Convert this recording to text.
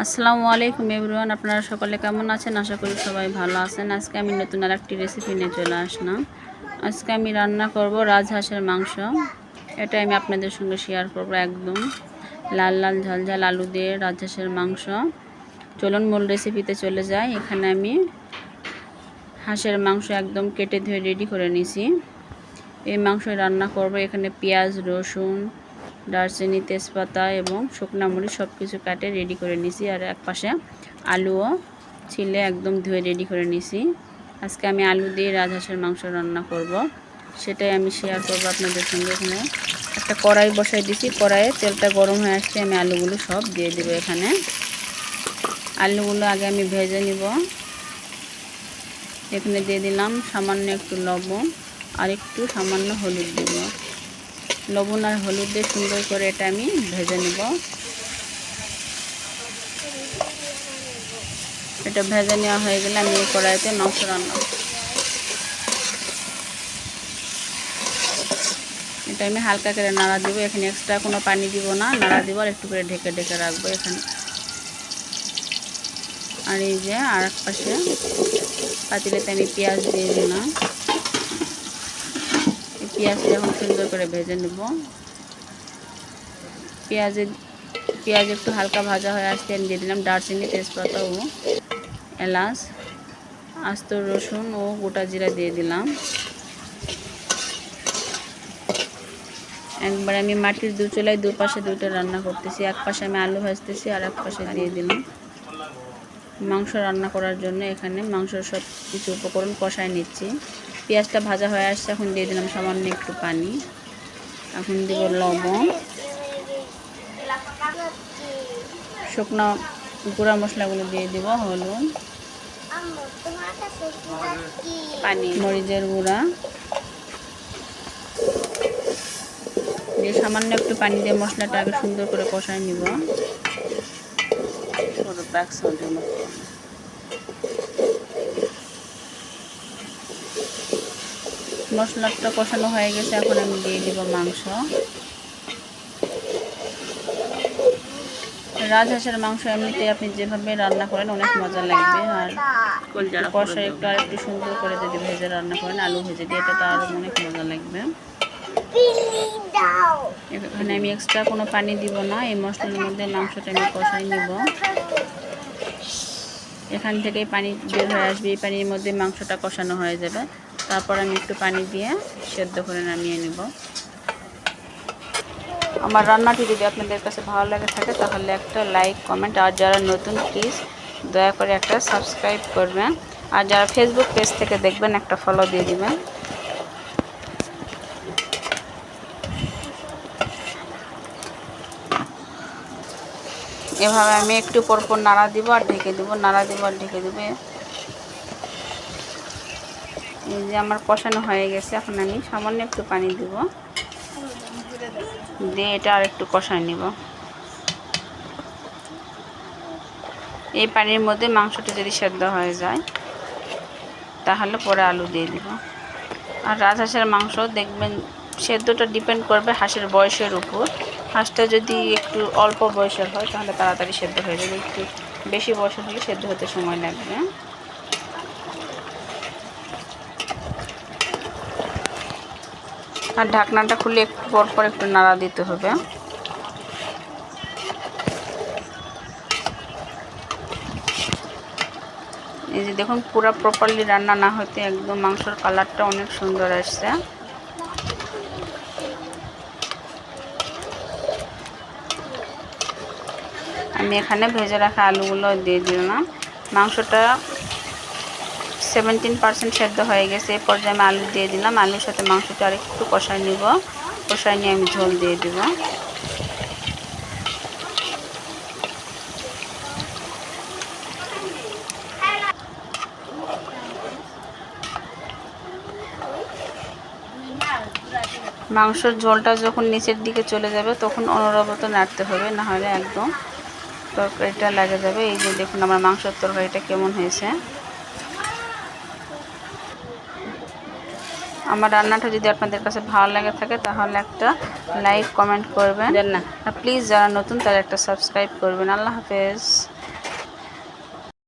আসসালামু আলাইকুম এভরিওয়ান, আপনারা সকলে কেমন আছেন? আশা করি সবাই ভালো আছেন। আজকে আমি নতুন আর একটি রেসিপি নিয়ে চলে আসলাম। আজকে আমি রান্না করব রাজহাঁসের মাংস। এটা আমি আপনাদের সঙ্গে শেয়ার করব একদম। লাল লাল ঝাল ঝাল আলু দিয়ে রাজহাঁসের মাংস। চলুন মূল রেসিপিতে চলে যাই। এখানে আমি হাঁসের মাংস একদম কেটে ধুয়ে রেডি করে নিছি। এই মাংস রান্না করব এখানে পেঁয়াজ, রসুন দারচিনি, তেজপাতা এবং শুকনা মরিচ সব কিছু কাটে রেডি করে নিছি। আর এক পাশে আলুও ছিলে একদম ধুয়ে রেডি করে নিছি। আজকে আমি আলু দিয়ে রাজহাঁসের মাংস রান্না করব। সেটাই আমি শেয়ার করব আপনাদের সঙ্গে এখানে। একটা কড়াই বসাই দিছি, কড়াইয়ে তেলটা গরম হয়ে আসছে আমি আলুগুলো সব দিয়ে দেবো এখানে। আলুগুলো আগে আমি ভেজে নিব। এখানে দিয়ে দিলাম সামান্য একটু লবণ আর একটু সামান্য হলুদ দেব। লবণ আর হলুদ দিয়ে সুন্দর করে এটা আমি ভেজে নেব। এটা ভেজে নেওয়া হয়ে গেলে আমি এই কড়াইতে মাংস রান্না এটা আমি হালকা করে নাড়া দিব, এখানে এক্সট্রা কোনো পানি দিব না, নাড়া দিব আর একটু করে ঢেকে ঢেকে রাখব এখানে। আর এই যে আর এক পাশে পাতিলেতে আমি পেঁয়াজ দিয়ে দিলাম। পেঁয়াজটা এখন সুন্দর করে ভেজে নেব। পেঁয়াজের, পেঁয়াজ একটু হালকা ভাজা হয়ে আসতে আমি দিয়ে দিলাম দারচিনি তেজপাতা ও এলাচ, আস্ত রসুন ও গোটা জিরা দিয়ে দিলাম। একবার আমি মাটির দু চুলায় দুপাশে দুটো রান্না করতেছি এক পাশে আমি আলু ভাজতেছি আর এক পাশে দিয়ে দিলাম। মাংস রান্না করার জন্য এখানে মাংসের সব কিছু উপকরণ কষায় নিচ্ছি। পেঁয়াজটা ভাজা হয়ে আসছে এখন দিয়ে দিলাম সামান্য একটু পানি। এখন দিব লবণ। শুকনো গুঁড়া মশলাগুলো দিয়ে দিব হলুদ। পানি। মরিচের গুঁড়া। দিয়ে সামান্য একটু পানি দিয়ে মশলাটা আগে সুন্দর করে কষায় নিব। ব্যাক সাইডের মতো মশলাটা কষানো হয়ে গেছে এখন আমি দিয়ে দিব মাংস। রাজহাঁসের মাংস এমনিতে আপনি যেভাবে রান্না করেন অনেক মজা লাগবে। আর কষা একটু আর একটু সুন্দর করে যদি ভেজে রান্না করেন আলু ভেজে দিয়ে এটা তো আরও অনেক মজা লাগবে। এখানে আমি এক্সট্রা কোনো পানি দিব না এই মশলার মধ্যে মাংসটা আমি কষাই নিব। এখান থেকে পানি বের হয়ে আসবে। এই পানির মধ্যে মাংসটা কষানো হয়ে যাবে। তারপর আমি একটু পানি দিয়ে সেদ্ধ করে নামিয়ে নেব। আমার রান্নাটি যদি আপনাদের কাছে ভালো লাগে থাকে, তাহলে একটা লাইক, কমেন্ট, আর যারা নতুন প্লিজ দয়া করে একটা সাবস্ক্রাইব করবেন। আর যারা ফেসবুক পেজ থেকে দেখবেন, একটা ফলো দিয়ে দিবেন। এভাবে আমি একটু পরপর নাড়া দিব আর ঢেকে দেবো, নাড়া দিব আর ঢেকে দেবো। এই যে আমার কষানো হয়ে গেছে, এখন আমি সামান্য একটু পানি দিব। দিয়ে এটা আর একটু কষায় নিব। এই পানির মধ্যে মাংসটা যদি সেদ্ধ হয়ে যায়, তাহলে পরে আলু দিয়ে দিব। আর রাজহাঁসের মাংস দেখবেন, সেদ্ধটা ডিপেন্ড করবে হাঁসের বয়সের উপর। হাঁসটা যদি একটু অল্প বয়সের হয়, তাহলে তাড়াতাড়ি সেদ্ধ হয়ে যাবে। একটু বেশি বয়সের হলে সেদ্ধ হতে সময় লাগবে আর ঢাকনাটা খুলে একটু পর পর একটু নাড়া দিতে হবে। এই যে দেখুন, পুরা প্রপারলি রান্না না হতে একদম মাংসর কালারটা অনেক সুন্দর আসছে। আমি এখানে ভেজে রাখা আলুগুলো দিয়ে দিলাম মাংসটা সেভেন্টিন পার্সেন্ট সেদ্ধ হয়ে গেছে। এই পর্যায়ে আমি আলু দিয়ে দিলাম। আলুর সাথে মাংসটা আর একটু কষায় নিব। কষায় নিয়ে আমি ঝোল দিয়ে দেব। মাংসর ঝোলটা যখন নিচের দিকে চলে যাবে, তখন অনবরত নাড়তে হবে না হলে একদম তরকারিটা লাগে যাবে। এই যে দেখুন আমার মাংসের তরকারিটা কেমন হয়েছে। আমার রান্নাটা যদি আপনাদের কাছে ভালো লাগে থাকে তাহলে একটা লাইক কমেন্ট করবেন। না। প্লিজ যারা নতুন তারা একটা সাবস্ক্রাইব করবেন। আল্লাহ হাফেজ।